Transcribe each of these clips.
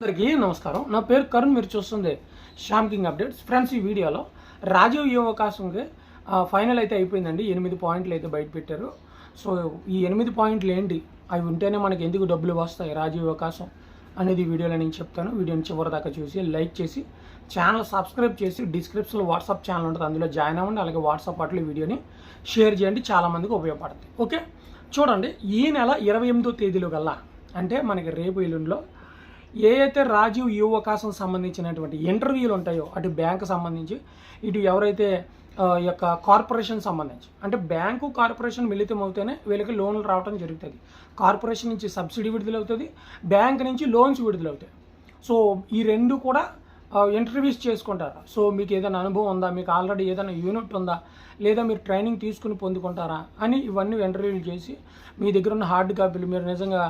అందరికీ నమస్కారం. నా పేరు కరుణ్ మీరు చూస్తుంది శ్యామ్ కింగ్ అప్డేట్స్. ఫ్రెండ్స్ ఈ వీడియోలో రాజీవ్ యువకాశంకి అవకాశంకి ఫైనల్ అయితే అయిపోయిందండి. ఎనిమిది పాయింట్లు అయితే బయట పెట్టారు. సో ఈ ఎనిమిది పాయింట్లు ఏంటి? అవి ఉంటేనే మనకి ఎందుకు డబ్బులు వస్తాయి రాజీవ్ అవకాశం అనేది వీడియోలో నేను చెప్తాను. వీడియోని చివరి దాకా చూసి లైక్ చేసి ఛానల్ సబ్స్క్రైబ్ చేసి డిస్క్రిప్షన్లో వాట్సాప్ ఛానల్ ఉంటుంది. అందులో జాయిన్ అవ్వండి. అలాగే వాట్సాప్ అట్లా వీడియోని షేర్ చేయండి. చాలామందికి ఉపయోగపడుతుంది. ఓకే? చూడండి ఈ నెల ఇరవై ఎనిమిదో తేదీలో కల్లా అంటే మనకి రేపు ఎల్లుండిలో ఏ అయితే రాజీవ్ యువ అవకాశం సంబంధించినటువంటి ఇంటర్వ్యూలు ఉంటాయో అటు బ్యాంక్ సంబంధించి ఇటు ఎవరైతే యొక్క కార్పొరేషన్ సంబంధించి. అంటే బ్యాంకు కార్పొరేషన్ మిళితం అవుతేనే వీళ్ళకి లోన్లు రావడం జరుగుతుంది. కార్పొరేషన్ నుంచి సబ్సిడీ విడుదలవుతుంది బ్యాంక్ నుంచి లోన్స్ విడుదలవుతాయి. సో ఈ రెండు కూడా ఇంటర్వ్యూస్ చేసుకుంటారా? సో మీకు ఏదైనా అనుభవం ఉందా? మీకు ఆల్రెడీ ఏదైనా యూనిట్ ఉందా? లేదా మీరు ట్రైనింగ్ తీసుకుని పొందుకుంటారా? అని ఇవన్నీ ఇంటర్వ్యూలు చేసి మీ దగ్గర ఉన్న హార్డ్ కాపీలు మీరు నిజంగా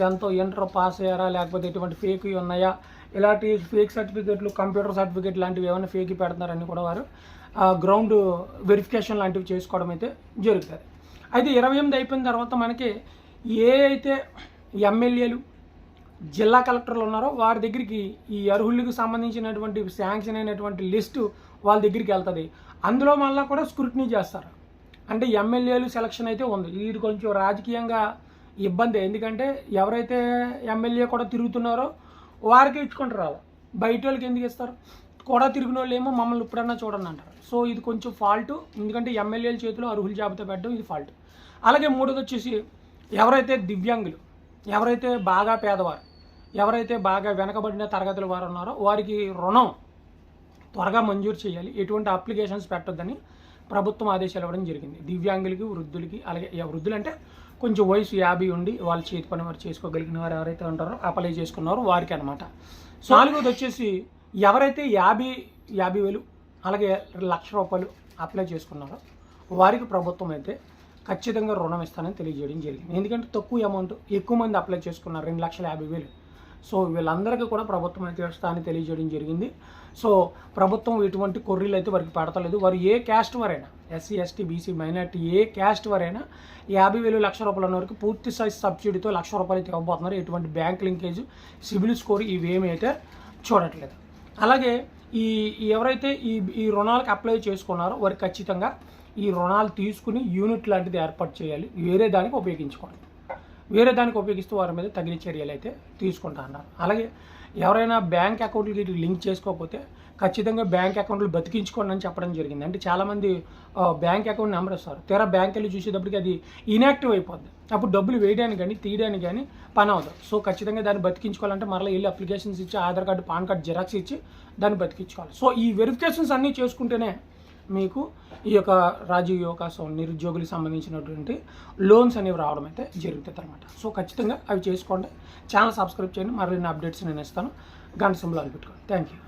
టెన్త్ ఇంటర్ పాస్ అయ్యారా లేకపోతే ఎటువంటి ఫేక్ ఉన్నాయా? ఇలాంటి ఫేక్ సర్టిఫికేట్లు కంప్యూటర్ సర్టిఫికేట్ లాంటివి ఏమైనా ఫేక్ పెడుతున్నారని కూడా వారు గ్రౌండ్ వెరిఫికేషన్ లాంటివి చేసుకోవడం అయితే జరుగుతుంది. అయితే ఇరవై ఎనిమిది అయిపోయిన తర్వాత మనకి ఏ అయితే ఎమ్మెల్యేలు జిల్లా కలెక్టర్లు ఉన్నారో వారి దగ్గరికి ఈ అర్హులకు సంబంధించినటువంటి శాంక్షన్ అయినటువంటి లిస్టు వాళ్ళ దగ్గరికి వెళ్తుంది. అందులో మళ్ళీ కూడా స్క్రూటినీ చేస్తారు. అంటే ఎమ్మెల్యేలు సెలక్షన్ అయితే ఉంది. ఇది కొంచెం రాజకీయంగా ఇబ్బంది. ఎందుకంటే ఎవరైతే ఎమ్మెల్యే కూడా తిరుగుతున్నారో వారికి ఇచ్చుకుంటారు రావాలి బయట వాళ్ళకి ఎందుకు ఇస్తారు? కూడా తిరిగిన వాళ్ళు ఏమో మమ్మల్ని ఇప్పుడన్నా చూడండి అంటారు. సో ఇది కొంచెం ఫాల్ట్ ఎందుకంటే ఎమ్మెల్యేల చేతిలో అర్హుల జాబితా పెట్టడం ఇది ఫాల్ట్ అలాగే మూడోది వచ్చేసి ఎవరైతే దివ్యాంగులు ఎవరైతే బాగా పేదవారు ఎవరైతే బాగా వెనకబడిన తరగతుల వారు ఉన్నారో వారికి రుణం త్వరగా మంజూరు చేయాలి. ఎటువంటి అప్లికేషన్స్ పెట్టొద్దని ప్రభుత్వం ఆదేశాలు ఇవ్వడం జరిగింది. దివ్యాంగులకి వృద్ధులకి అలాగే వృద్ధులు అంటే కొంచెం వయసు యాభై ఉండి వాళ్ళు చేతి పని వారు చేసుకోగలిగిన వారు ఎవరైతే ఉంటారో అప్లై చేసుకున్నారో వారికి అనమాట సో నాలుగోది వచ్చేసి ఎవరైతే యాభై యాభై వేలు అలాగే లక్ష రూపాయలు అప్లై చేసుకున్నారో వారికి ప్రభుత్వం అయితే ఖచ్చితంగా రుణం ఇస్తానని తెలియజేయడం జరిగింది. ఎందుకంటే తక్కువ అమౌంట్ ఎక్కువ మంది అప్లై చేసుకున్నారు రెండు లక్షల యాభై వేలు. సో వీళ్ళందరికీ కూడా ప్రభుత్వం అయితే ఇస్తానని తెలియజేయడం జరిగింది. సో ప్రభుత్వం ఎటువంటి కొర్రీలు అయితే వారికి పెడతలేదు. వారు ఏ క్యాస్ట్ వారైనా ఎస్సీ ఎస్టీ బీసీ మైనార్టీ ఏ క్యాస్ట్ వారైనా యాభై వేలు లక్ష రూపాయల ఉన్న వరకు పూర్తి సైజ్ సబ్సిడీతో లక్ష రూపాయలు అయితే ఇవ్వబోతున్నారు. ఎటువంటి బ్యాంక్ లింకేజ్ సిబిల్ స్కోర్ ఇవేమి అయితే చూడట్లేదు. అలాగే ఈ ఈ ఎవరైతే ఈ ఈ రుణాలకు అప్లై చేసుకున్నారో వారు ఖచ్చితంగా ఈ రుణాలు తీసుకుని యూనిట్ లాంటిది ఏర్పాటు చేయాలి. వేరే దానికి ఉపయోగించుకోండి వేరే దానికి ఉపయోగిస్తూ వారి మీద తగిన చర్యలు అయితే తీసుకుంటా అన్నారు. అలాగే ఎవరైనా బ్యాంక్ అకౌంట్లకి లింక్ చేసుకోకపోతే ఖచ్చితంగా బ్యాంక్ అకౌంట్లు బతికించుకోండి అని చెప్పడం జరిగింది. అంటే చాలామంది బ్యాంక్ అకౌంట్ నెంబర్ ఇస్తారు. తీరా బ్యాంక్ వెళ్ళి చూసేటప్పటికి అది ఇనాక్టివ్ అయిపోద్ది. అప్పుడు డబ్బులు వేయడానికి కానీ తీయడానికి కానీ పని అవుతుంది సో ఖచ్చితంగా దాన్ని బతికించుకోవాలంటే మరలా వెళ్ళి అప్లికేషన్స్ ఇచ్చి Aadhaar card PAN card xerox ఇచ్చి దాన్ని బతికించుకోవాలి. సో ఈ వెరిఫికేషన్స్ అన్నీ చేసుకుంటేనే మీకు ఈ యొక్క రాజీవ్ అవకాశం నిరుద్యోగులకు సంబంధించినటువంటి లోన్స్ అనేవి రావడం అయితే జరుగుతుంది అనమాట సో ఖచ్చితంగా అవి చేసుకోండి. ఛానల్ సబ్స్క్రైబ్ చేయండి. మరిన్ని అప్డేట్స్ నేను ఇస్తాను. గంట సింబల్ పెట్టుకోండి థ్యాంక్ యూ